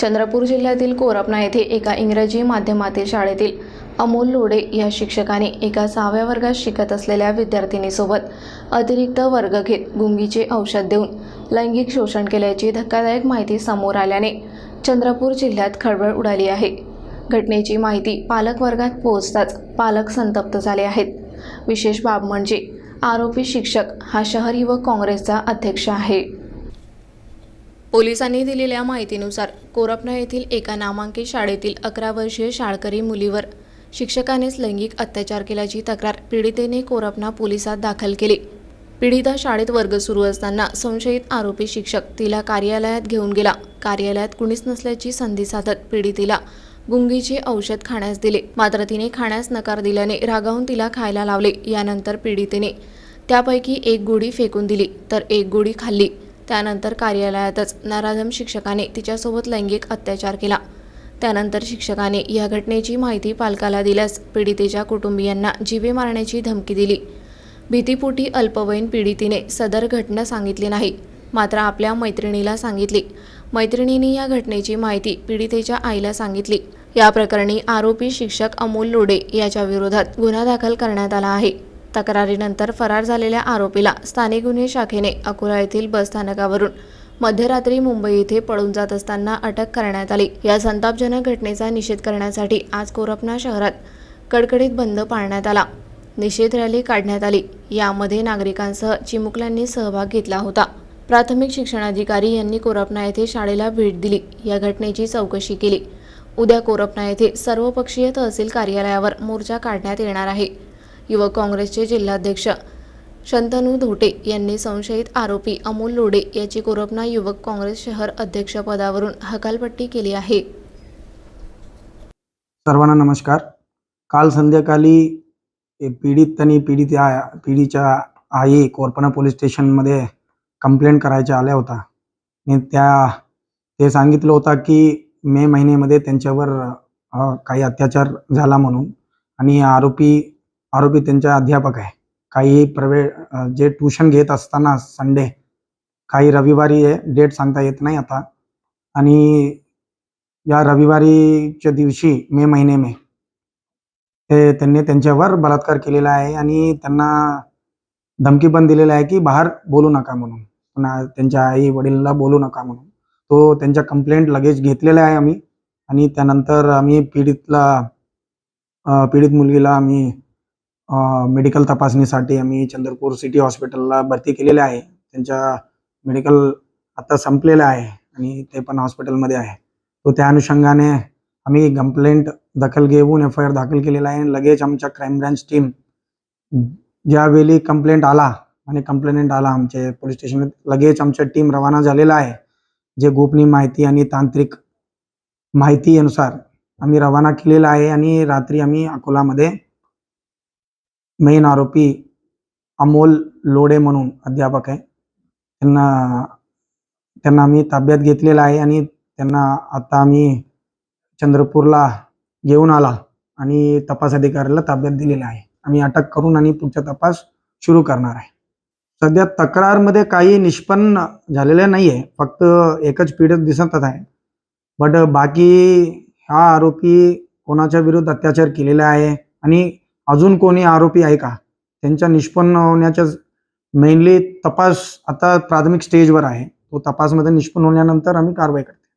चंद्रपूर जिल्ह्यातील कोरपना येथे एका इंग्रजी माध्यमातील शाळेतील अमोल लोडे या शिक्षकाने एका सहाव्या वर्गात शिकत असलेल्या विद्यार्थिनीसोबत अतिरिक्त वर्ग घेत गुंगीचे औषध देऊन लैंगिक शोषण केल्याची धक्कादायक माहिती समोर आल्याने चंद्रपूर जिल्ह्यात खळबळ उडाली आहे. घटनेची माहिती पालक वर्गात पोहोचताच पालक संतप्त झाले आहेत. विशेष बाब म्हणजे आरोपी शिक्षक हा शहर युवक काँग्रेसचा अध्यक्ष आहे. पोलिसांनी दिलेल्या माहितीनुसार कोरपणा येथील एका नामांकित शाळेतील अकरा वर्षीय शाळकरी मुलीवर शिक्षकानेच लैंगिक अत्याचार केल्याची तक्रार पीडितेने कोरपणा पोलिसात दाखल केली. पीडिता शाळेत वर्ग सुरू असताना संशयित आरोपी शिक्षक तिला कार्यालयात घेऊन गेला. कार्यालयात कुणीच नसल्याची संधी साधत पीडितीला गुंगीचे औषध खाण्यास दिले. मात्र तिने खाण्यास नकार दिल्याने रागावून तिला खायला लावले. यानंतर पीडितेने त्यापैकी एक गोळी फेकून दिली तर एक गोळी खाल्ली. त्यानंतर कार्यालयातच नराधम शिक्षकाने तिच्यासोबत लैंगिक अत्याचार केला. त्यानंतर शिक्षकाने या घटनेची माहिती पालकाला दिल्यास पीडितेच्या कुटुंबियांना जीवे मारण्याची धमकी दिली. भीतीपोटी अल्पवयीन पीडितीने सदर घटना सांगितली नाही मात्र आपल्या मैत्रिणीला सांगितली. मैत्रिणीने या घटनेची माहिती पीडितेच्या आईला सांगितली. या प्रकरणी आरोपी शिक्षक अमोल लोडे याच्या विरोधात गुन्हा दाखल करण्यात आला आहे. तक्रारीनंतर फरार झालेल्या आरोपीला स्थानिक गुन्हे शाखेने अकोला येथील बसस्थानकावरून मध्यरात्री मुंबई येथे पळून जात असताना अटक करण्यात आली. या संतापजनक घटनेचा निषेध करण्यासाठी आज कोरपना शहरात कडकडीत बंद पाळण्यात आला. निषेध रॅली काढण्यात आली. यामध्ये नागरिकांसह चिमुकल्यांनी सहभाग घेतला होता. प्राथमिक शिक्षणाधिकारी यांनी कोरपना येथे शाळेला भेट दिली. या घटनेची चौकशी केली. उद्या कोरपना येथे सर्वपक्षीय तहसील कार्यालयावर मोर्चा काढण्यात येणार आहे. युवक काँग्रेसचे जिल्हाध्यक्ष शंतनू धोटे यांनी संशयित आरोपी अमोल लोडे याची कोरोपना युवक काँग्रेस शहर अध्यक्षपदावरून हकालपट्टी केली आहे. सर्वांना नमस्कार. काल संध्याकाळी पीडित आणि पीडित पीडीच्या आई कोरपणा पोलीस स्टेशनमध्ये कंप्लेंट करायच्या आल्या होता. मी त्या ते सांगितलं होता की मे महिन्यामध्ये त्यांच्यावर काही अत्याचार झाला म्हणून. आणि आरोपी आरोपी त्यांच्या अध्यापक आहे. काही प्रवे जे ट्यूशन घेत असताना संडे काही रविवारी डेट सांगता येत नाही आता. आणि या रविवारीच्या दिवशी मे महिने मे ते त्यांनी त्यांच्यावर बलात्कार केलेला आहे आणि त्यांना धमकी पण दिलेला आहे की बाहेर बोलू नका म्हणून. पुन्हा त्यांच्या आई वडिलांना बोलू नका म्हणून. तो त्यांच्या कंप्लेंट लगेच घेतलेला आहे आम्ही. आणि त्यानंतर आम्ही पीडितला पीडित मुलगीला आम्ही मेडिकल तपासणीसाठी आम्ही चंद्रपूर सिटी हॉस्पिटलला भरती केलेले आहे. त्यांच्या मेडिकल आता संपलेलं आहे आणि ते पण हॉस्पिटलमध्ये आहे. तो त्या अनुषंगाने आम्ही कंप्लेंट दखल घेऊन एफ आय आर दाखल केलेला आहे. लगेच आमच्या क्राईम ब्रँच टीम ज्यावेळी कंप्लेंट आला आणि कंप्लेंट आला आमच्या पोलीस स्टेशन लगेच आमच्या टीम रवाना झालेला आहे. जे गोपनीय माहिती आणि तांत्रिक माहितीनुसार आम्ही रवाना केलेला आहे आणि रात्री आम्ही अकोलामध्ये मेन आरोपी अमोल लोडे म्हणून अध्यापक आहे. त्यांना त्यांना आम्ही ताब्यात घेतलेला आहे आणि त्यांना आता आम्ही चंद्रपूरला घेऊन आला आणि तपास अधिकाऱ्याला ताब्यात दिलेला आहे. आम्ही अटक करून आणि पुढचा तपास सुरू करणार आहे. सध्या तक्रारमध्ये काही निष्पन्न झालेले नाही आहे फक्त एकच पीडित दिसतच आहे. बट बाकी हा आरोपी कोणाच्या विरुद्ध अत्याचार केलेला आहे आणि अजून कोणी आरोपी आहे का? त्यांच्या निष्पन्न होण्याच्या मेनली तपास आता प्राथमिक स्टेजवर आहे. तो तपासमध्ये निष्पन्न होण्यानंतर आम्ही कारवाई करतो.